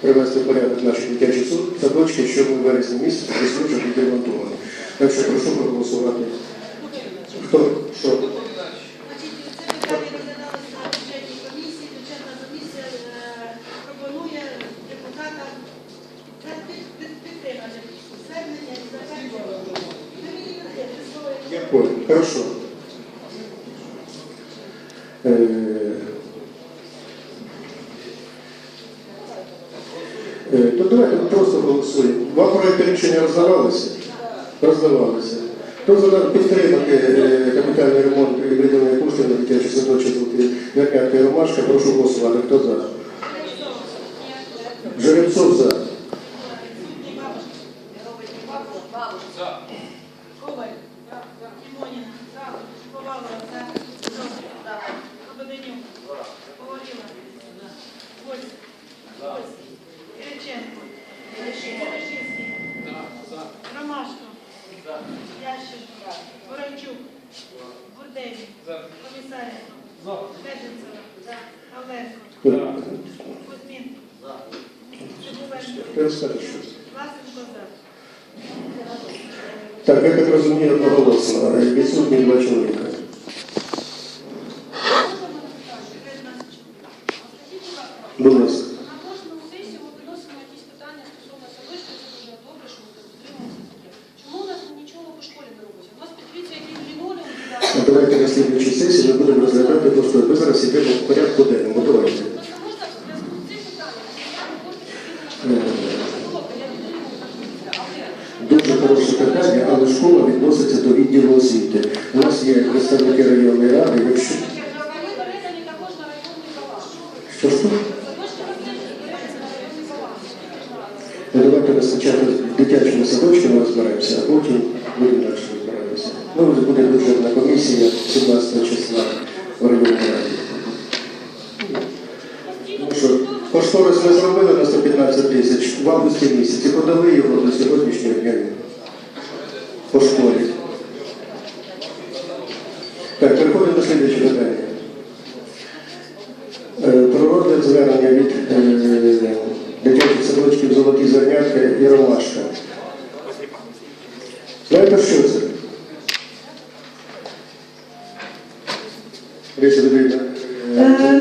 привести в порядок наші дитячі садочки, щоб у вересні місяці бути ремонтовані. Так що прошу проголосувати. Хто? Що? Значить, це питання розглядалося на бюджетній комісії. Бюджетна комісія е, пропонує депутатам е, під- під- підтримати звернення і затверджувати. Ви мені не даєте слово, як Я понял. Хорошо. Е, е, То давайте просто голосуємо. Вам рішення роздавалися? Роздавалися. Хто за підтримати е, капітальний ремонт і виділення коштів на дитячий садочок Вернятка і Ромашка, прошу голосувати. Хто за? Жеребцов за. Коваль, Повалова, Лободенюк, Поворіла, Вольський, Вольський, Кириченко, Терешинський, Ромашко, Ященко, Ворончук, Бурдеві, Комісаренко, Феденцева, Павленко, Кузьмін, Цибуленко, Ти розкажеш щось. Так, я так розумію, одноголосно. Відсутні два чоловіка. Будь ласка. На кожному сесії ми виносимо якісь питання стосовно садочка, це дуже добре, що ми підтримуємо це таке. Чому у нас нічого по школі не робиться? У нас подивіться, який лінолеум А Давайте на слідчій сесії ми будемо розглядати просто. Ми зараз йдемо в порядку денному. Давайте. Просто можна в зв'язку з цим питанням, я кошти Е, Добре, я підтримую так, але Дуже хороше питання, але школа відноситься до відділу освіти. У нас є представники районної ради. Якщо що ж. Ну, давайте спочатку в дитячому садочку розберемося, а потім будемо далі розбиратися. Ну, буде бюджетна комісія 17 числа в районній раді. Ну кошторис ми зробили на 115 тисяч в августі місяці, подали його до сьогоднішнього дня Зернятка і Ромашка. Знаєте, що це?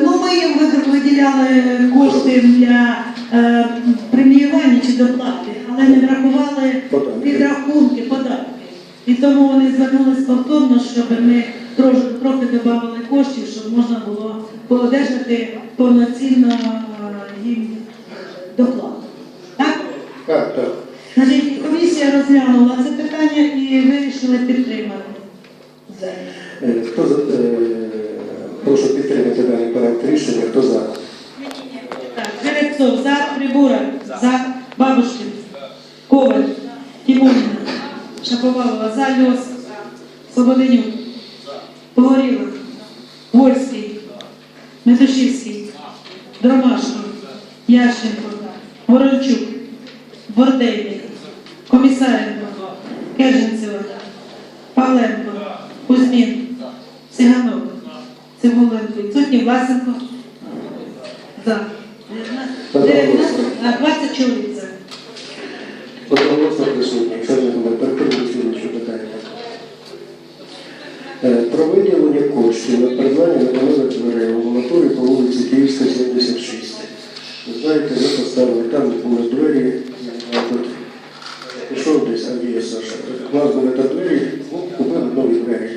Ну, ми їм виділяли кошти для е, преміювання чи доплати, але не врахували підрахунки, податки. І тому вони звернулись повторно, щоб ми трохи, трохи додали коштів, щоб можна було одержати повноцінно е, їм доплату. Так? Так. Значить, комісія розглянула це питання і вирішили підтримати. Е, Хто за, е, прошу підтримати даний проект рішення, хто за? Так, Жеребцов за, Прибура за, Бабушкин, Коваль, Тимонина, Шаповалова за, Льос, Слободенюк, Погоріла, Вольський, Медушівський, Дромашко, Ященко, Ворончук, Бордейник, Комісаренко, Керженцева, Павленко, Кузьмін, Циганок, Цибуленко, Відсутній Власенко, за. 19, 20 чоловік за. Одноголосно присутні. Е, Про виділення коштів на придбання металевих дверей у амбулаторії по вулиці Київська, 76. Ви знаєте, ми поставили там були двері, а тут пішов десь, а є Саша. У нас були там двері, ну, купили нові двері.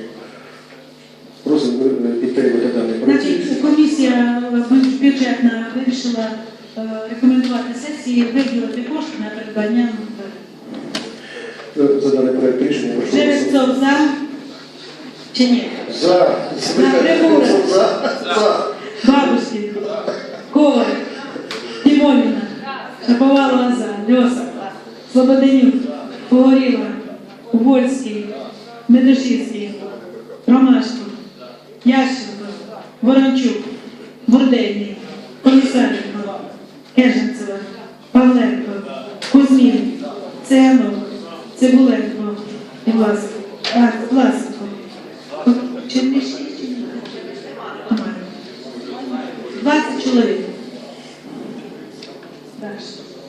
Просимо е, підтримати даний проект. Значить, комісія е, бю- бюджетна вирішила е, рекомендувати сесії виділити кошти на придбання. Е, За даний проект рішення прошу. голосувати. Жеребцов за чи ні? За. На прибори. За. За. Бабушкин, Коваль, Тимонина, Шаповалова за, Льоса, Слободенюк, Погоріла, Вольський, Медушівський, Ромашко, Ященко, Ворончук, Бурдейний, Комісаренко, Керженцева, Павленко, Кузьмін, Циганов, Цибуленко і Власенко. А, Власенко. Чернишки чи ні? Немає. 20 чоловік. Далі. Е,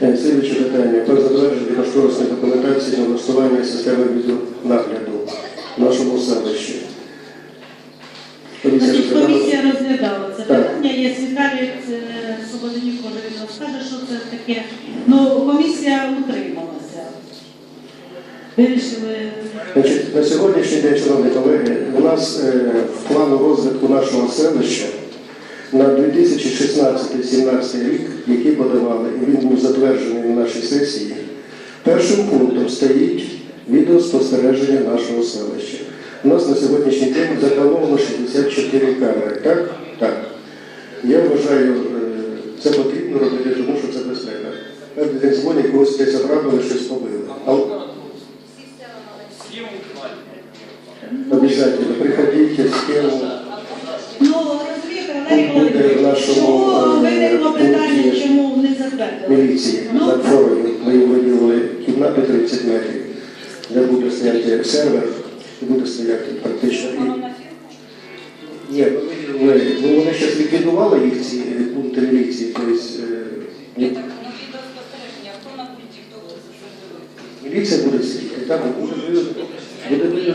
Слідуюче питання. Про затвердження кошторисної документації на влаштування системи відеонагляду в нашому селищі. Комісія комісія розглядала це Так. питання. Є Віталій Слободенюк, може він розкаже, що це таке. Ну, комісія утрималася. Вирішили. Значить, на сьогоднішній день, шановні колеги, у нас е, в плану розвитку нашого селища на 2016-2017 рік, який подавали, і він був затверджений на нашій сесії, першим пунктом стоїть відеоспостереження нашого селища. У нас на сьогоднішній день заплановано 64 камери, так? Так. Я вважаю, е, це потрібно робити, тому що це безпека. День дзвонять, когось десь ограбили, щось побили. А Обязательно приходите с кем Ну, розумієте, Валерій Буде в Володимирович, нашому, чому е, виникло питання, пункті чому не затвердили? міліції Ну. над форумом. Ми їм виділили кімнату 30 метрів, де буде стояти сервер, буде стояти практично. І... Ні, ми ну вони зараз ліквідували їх ці е, пункти міліції, тобто е, ну відеоспостереження, хто на пульті, хто буде це міліція буде сидіти, так, буде буде буде.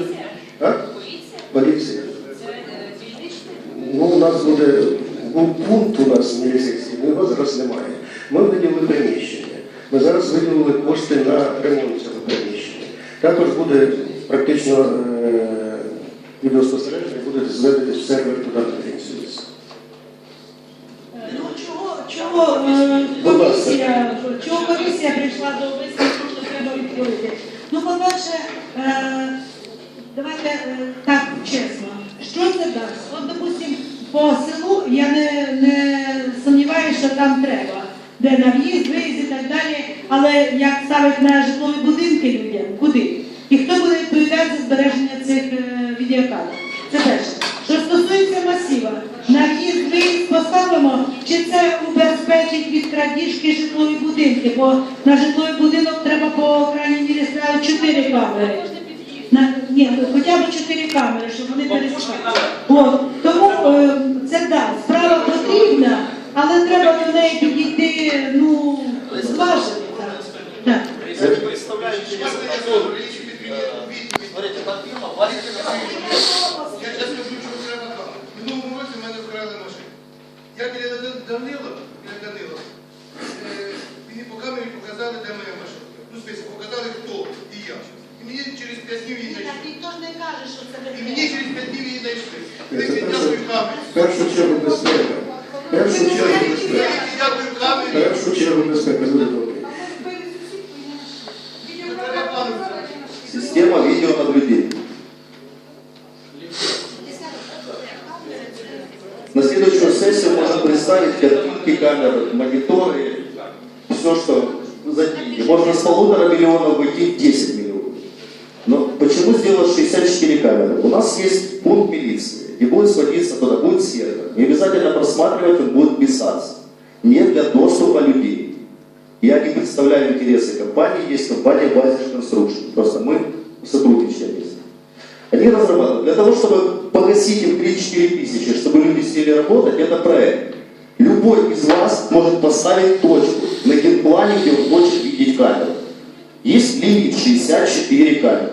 А? Поліція? Поліція. Це е, дільничний? Ну, у нас буде був пункт у нас міліцейський, але його зараз немає. Ми виділили приміщення. Ми зараз виділили кошти на ремонт цього приміщення. Також буде практично е, відеоспостереження, буде зведеться сервер туди на фіксується. Ну, чого, чого е, Будь ласка. комісія, чого комісія прийшла до висновку, що треба відповідати? Ну, по-перше, е, давайте е, так чесно, що це дасть? От, допустим, по селу я не, не сумніваюся, що там треба, де на в'їзд, виїзд і так далі, але як ставить на житлові будинки людям, куди? І хто буде відповідати за збереження цих е, відеокамер? Це перше. Що стосується масіва, на в'їзд виїзд поставимо, чи це убезпечить від крадіжки житлові будинки, бо на житловий будинок треба по крайній мірі ставити чотири камери. На, ні, хоча б чотири камери, щоб вони перестали. От, тому е, це да, справа потрібна, але треба до неї підійти, ну, зважити. Так. Я. Смотрите, та фірма, Валерій Я зараз скажу, що треба так. Минулому році в мене вкрали машину. Я біля Дан- Данила, біля Данила, е, мені по камері показали, де моя машина. Ну, в показали, хто і я. І мені через 5 днів її Так знайшли. ніхто ж не каже, що це І мені сессию можно представить картинки камер, мониторы, все, что за деньги. Можно с полутора миллионов выйти в 10 миллионов. Но почему сделать 64 камеры? У нас есть пункт милиции, и будет сводиться туда, будет сервер. Не обязательно просматривать, он будет писаться. Не для доступа людей. Я не представляю интересы компании, есть компания Basic Construction. Просто мы сотрудничаем. Они разрабатывают. Для того, чтобы погасить им 3-4 тысячи, чтобы люди сели работать, это проект. Любой из вас может поставить точку на генплане, где он хочет видеть камеру. Есть лимит 64 камеры.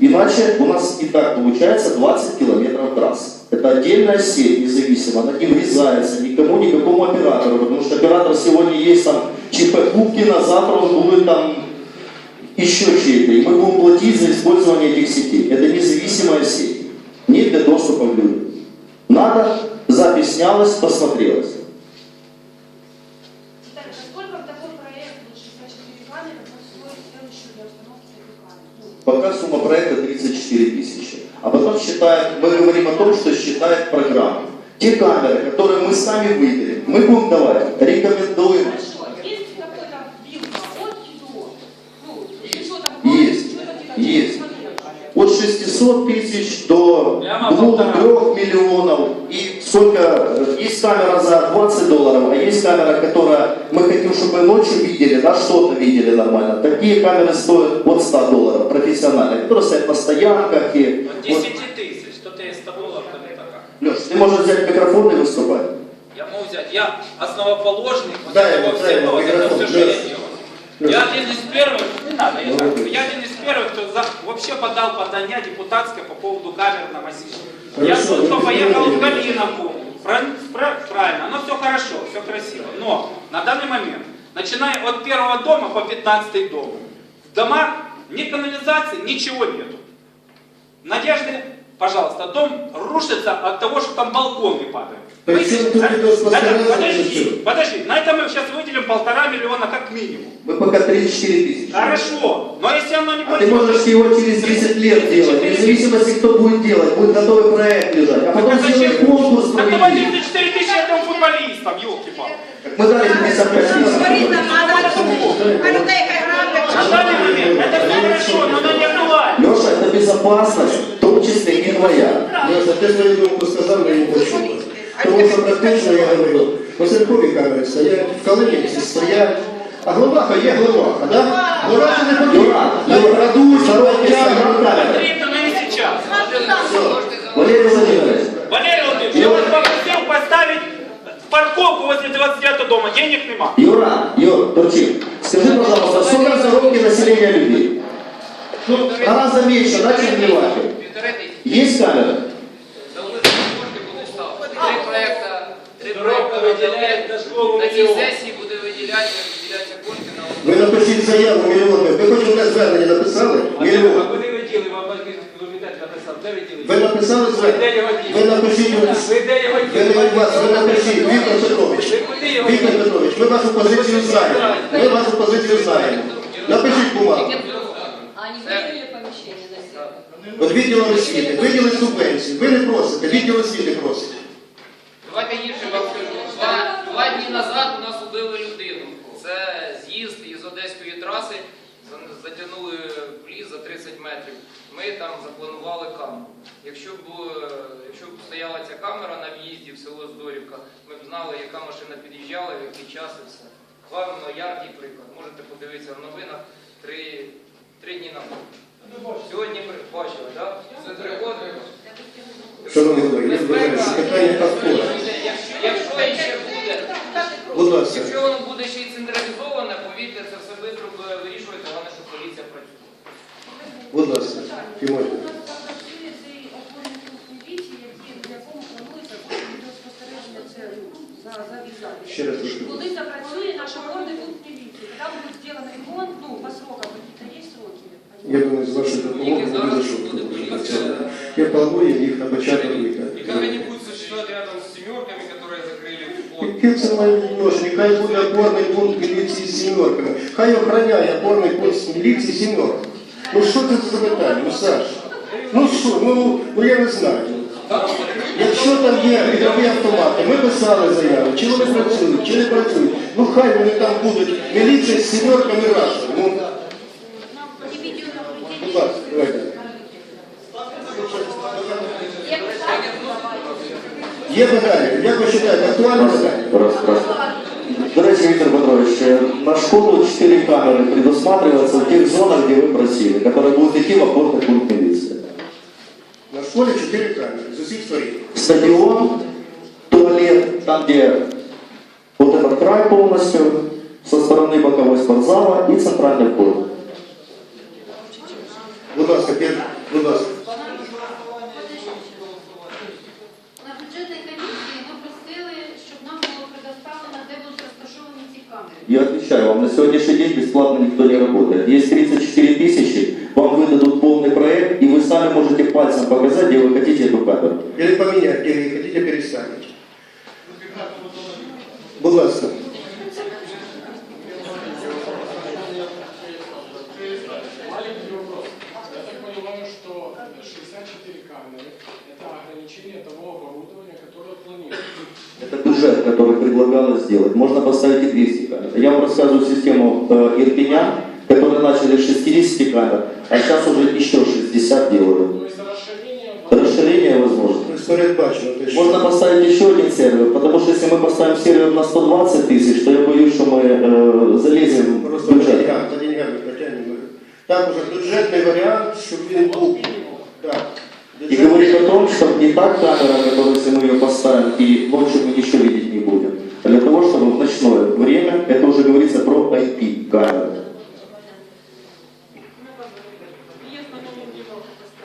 Иначе у нас и так получается 20 километров трасс. Это отдельная сеть, независимо, она не врезается никому, никакому оператору, потому что оператор сегодня есть там ЧП Пупкина, завтра он будет там еще чей-то, и мы будем платить за использование этих сетей. Это независимая сеть, не для доступа к людям. Надо, запеснялось, посмотрелось. Пока сумма проекта 34 тысячи. А потом считает, мы говорим о том, что считает программа. Те камеры, которые мы сами выберем, мы будем давать, рекомендуем. Хорошо. От 600 тысяч до Прямо 2-3 полтора. миллионов. И сколько, э, есть камера за 20 долларов, а есть камера, которая мы хотим, чтобы ночью видели, да, что-то видели нормально. Такие камеры стоят от 100 долларов, профессиональные, которые стоят на стоянках. И, От 10 тисяч, то ти 100 доларів, то не така. Леш, ты можешь взять микрофон и выступать. Я можу взять. Я основоположник вот Да, этого я всего, вот это все, что я делаю. Я один из первых, надо, я, так, Молодец. я один из первых, кто за- вообще подал подание депутатское по поводу камер на. Я тот, кто вы поехал в. Галиновку. Прав- прав- Правильно, оно все хорошо, все красиво. Но на данный момент, начиная от первого дома по 15 дом, в домах ни канализации, ничего нету. Надежды, пожалуйста, дом рушится от того, что там балконы падают. На- идет на- постоянно подожди, подожди, на это мы сейчас выделим полтора миллиона как минимум. Мы пока 34 тысячи. Хорошо, но если оно не А ты пойдет- можешь его через 10 лет делать, вне зависимости, кто будет делать, будет готовый проект лежать. А потом а сделай зачем? конкурс Так давай проведи. 34 тысячи этому футболистам, елки-палки. Мы дали 55 тысяч. Говорить нам надо, а момент это все хорошо, но оно не актуально. Леша, это безопасность, в том числе и твоя. Леша, ти свою думку сказав, я не почула. Тому що практично я говорю, посадкові камери стоять, в Калинівці стоять, а глибаха є глибаха, да? Глибаха не потрібна. Юра, Крадуть, Коробки стоять, камер. Потрібно не сейчас. Валерий Владимирович, Валерий Владимирович, я вас попросил поставить парковку возле 29 дома, денег нема. Юра, Юр, Турчик, скажи, пожалуйста, сколько заробки населения людей? Ну, гораздо меньше, да, чем в Ливаке? Есть камера? Три проекта, три проекта виділяють на цій сесії буде виділяти, виділяться кошти на Ви напишіть заяву мільйон. Ви хоч одне звернення написали? А Мільйон. куди ви діли? Вам комітет написав, де ви діли? Ви написали звернення? його Ви напишіть, Ви де його ви діли? не вас, ви напишіть, Віктор Петрович. Віктор? Петрович, ми вашу позицію знаємо. Ми вашу позицію знаємо. Напишіть бумагу. А они выделили помещение на себя? От відділу освіти, виділи субвенцію. Ви не просите, відділ освіти просить. Давайте гірше вам скажу. Два, два дні назад у нас убили людину. Це з'їзд із Одеської траси, затягнули в ліс за 30 метрів. Ми там запланували камеру. Якщо б, е, якщо б стояла ця камера на в'їзді в село Здорівка, ми б знали, яка машина під'їжджала, в який час і все. Вам яркий приклад. Можете подивитися в новинах три, три дні назад. Сьогодні бачили, так? Це приходить. Шановні колеги, я вважаю, що питання повторне. Якщо, ще буде, Будь ласка. якщо воно буде ще й централізоване, повірте, це все швидко буде вирішувати, головне, щоб поліція працює. Будь ласка, Тимофій. У нас запрацює цей опорний пункт міліції, який- в якому планується відеоспостереження це ну, за, за візами. Ще раз прошу. Коли запрацює наш опорний пункт міліції, коли буде зроблено ремонт, ну, по срокам, какие-то є сроки? Я думаю, з вашою допомогою буде зашукано. Я планую їх на початок літа. И как они будут существовать рядом с семерками, которые закрыли вход? Яке це має відношення? Хай буде опорний пункт міліції з сімерками. Хай охороняє опорний пункт міліції сімерками. Ну що це за питання? Ну Саш, ну що, ну, ну я не знаю. Якщо там є ігрові автомати, ми писали заяву, чи вони працюють, чи не працюють. Ну хай вони там будуть. Міліція з сімерками разом. Є питання, як ви вважаєте, актуальне питання? Раз, раз. До речі, Виктор Петрович, э, на школу 4 камеры предусматриваются в тех зонах, где вы просили, которые будут идти в опорный пункт милиции. На школі чотири камери з усіх сторін. Стадион, туалет, там где вот этот край полностью, со стороны боковой спортзала и центральный вход. Будь ласка, Петр, будь ласка. Отвечаю вам, на сегодняшний день бесплатно никто не работает. Есть 34 тысячи, вам выдадут полный проект, и вы сами можете пальцем показать, где вы хотите эту камеру. Или поменять, или хотите переставить. Будь ласка. Маленький вопрос. Я так понимаю, что 64 камеры – это ограничение того оборудования, которое планируется. Это бюджет, который предлагалось сделать. Можно поставить и 200 камер. Я вам рассказываю систему э, Ирпеня, которые начали с 60 камер, а сейчас уже еще 60 делают. То есть расширение возможно. Можно поставить еще один сервер, потому что если мы поставим сервер на 120 тысяч, то я боюсь, что мы э, залезем в просто по бюджет. деньгам, по деньгам не потягнемо. Там уже бюджетний варіант, щоб він був. Так. И говорить о том, что не так камера, которую, если мы ее поставим, и ночью мы ничего уже говорится про IP-камеры.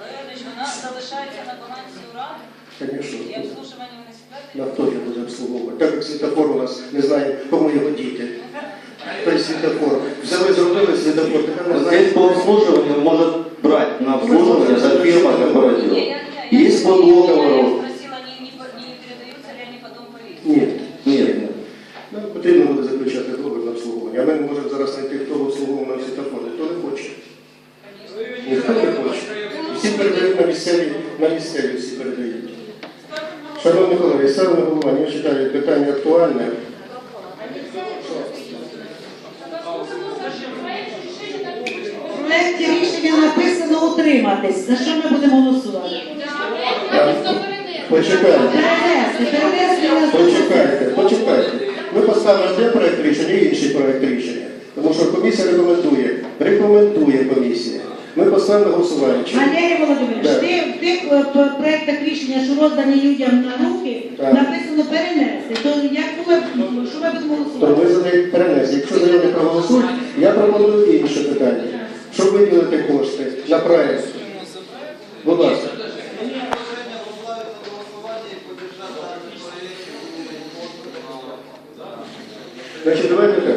Леонидович, вона залишається на балансі ради Звісно. і. На хто його? Так як світофор у нас не знає, кому його діти. Той світофор. Взяли, зробили світофор, тепер не Вот знає. Здесь по обслуживанию может брать на обслуживание за фирма корпоратива. Есть по Я договору. спросила, не, не, по- не передаются ли они потом полиции. Ні. Нет, нет. Нам потрібно буде заключати договір на обслуговування. А ми не можемо зараз знайти, хто обслуговував нам світофор. Ніхто не хоче. Ніхто не хоче. Всі передають на місцеві, на місцеві всі передають. Ставлю на голосування. Я вважаю, питання актуальне. В проєкті рішення написано утриматись. За що ми будемо голосувати? Почекайте. Перенести, перенести на Почекайте, почекайте. Ми поставимо де проект рішення і інший проект рішення. Тому що комісія рекомендує. Рекомендує комісія. Ми поставимо на голосування. Чи- Валерій Володимирович, ти в тих е, п- проектах рішення, що роздані людям на руки, Так. написано перенести. То як ми, що ми будемо То голосувати? ви за неї перенесли. Якщо за неї не проголосують, я пропоную інше питання. Щоб виділити кошти на проект. Будь ласка. Значить, давайте так.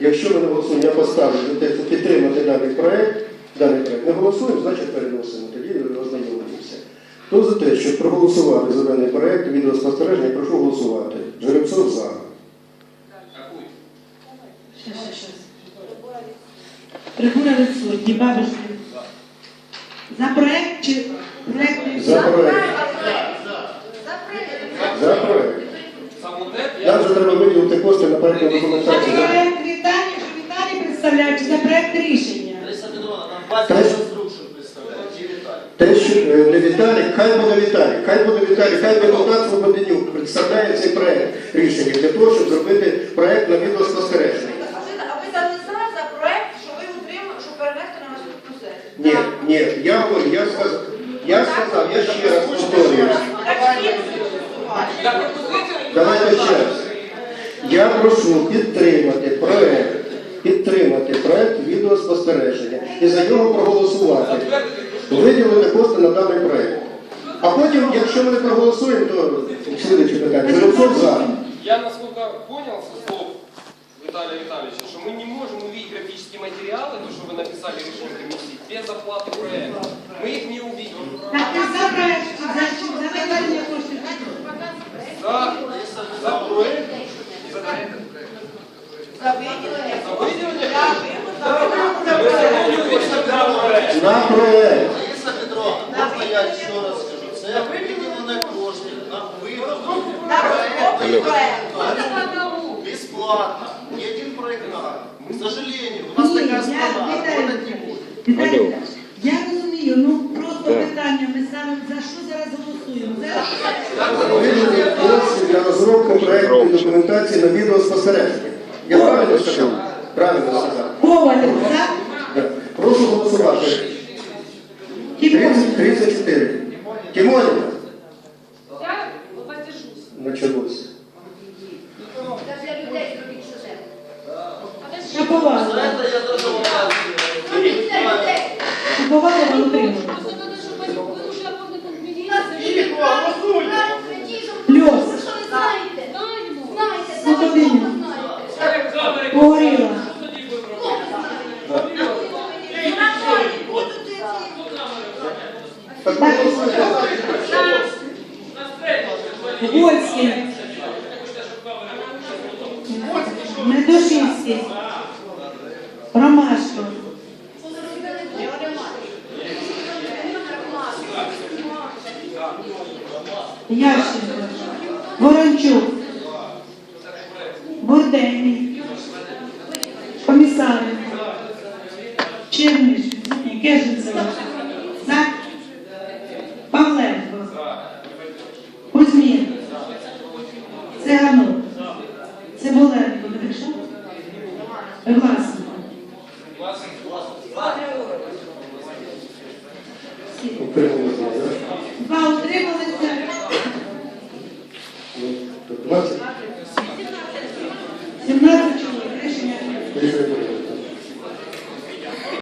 Якщо ми не голосуємо, я поставлю за те, щоб підтримати даний проект, даний проект. Не голосуємо, значить переносимо. Тоді ознайомимося. Хто за те, щоб проголосувати за даний проект відеоспостереження, прошу голосувати. Жеребцов за. Прикура відсутні, бабушки. За проект чи проект? За проект. За проект. Нам же треба виділити кошти на проектну За документацію. проект Віталій, що Віталій представляє, чи за проект рішення? Те, що е, не Віталій, хай буде Віталій, хай буде Віталій, хай депутат Свободенюк представляє цей проект рішення для того, щоб зробити проект на відеоспостереження. А ви, а ви дали за проект, що ви утримали, що перенести на наступну сесію? Ні, ні, я говорю, я сказав, я сказав, я ще раз повторюю. Давайте ще раз. Я прошу підтримати проект, підтримати проект відеоспостереження і за нього проголосувати. Виділити кошти на даний проект. А потім, якщо ми не проголосуємо, то слідуюче питання. Жеребцов за. Я, насколько понял со слов Виталия Витальевича, что мы не можем увидеть графические материалы, то, что вы написали в решении комиссии, без оплаты проекта. Мы их не увидим. Так ти за проект, чи за, чи за виділення коштів? За, за проект, за, виділення. виділення. На проект. Лариса Петровна, можно я еще раз скажу? Це виділені кошти на виготовлення бесплатно. Ни один проектант. К сожалению, у нас Ні, работать не будет. Я розумію, ну просто питання, ми саме за що зараз голосуємо? За Виділити кошти для розробки проектної документації на відеоспостереження. Я правильно сказав? Правильно сказав. Коваль, за? Да. Прошу голосувати. 30, 34. Тимонина. Я воздержусь. Началось. Та для людей зробіть що треба. Шаповалова. Это я даже вот так Зробіть для людей. Шаповалова утримує. Просто надо, чтобы вы уже оформили У нас милицию. є правильно, ті, що Плюс. ви що ви знаєте? Знаємо. Знаєте, Свободиня. знаєте. Голосуйте. Вольський. Медушинський. Ромашко. Ященко. Ворончук. Бурденний.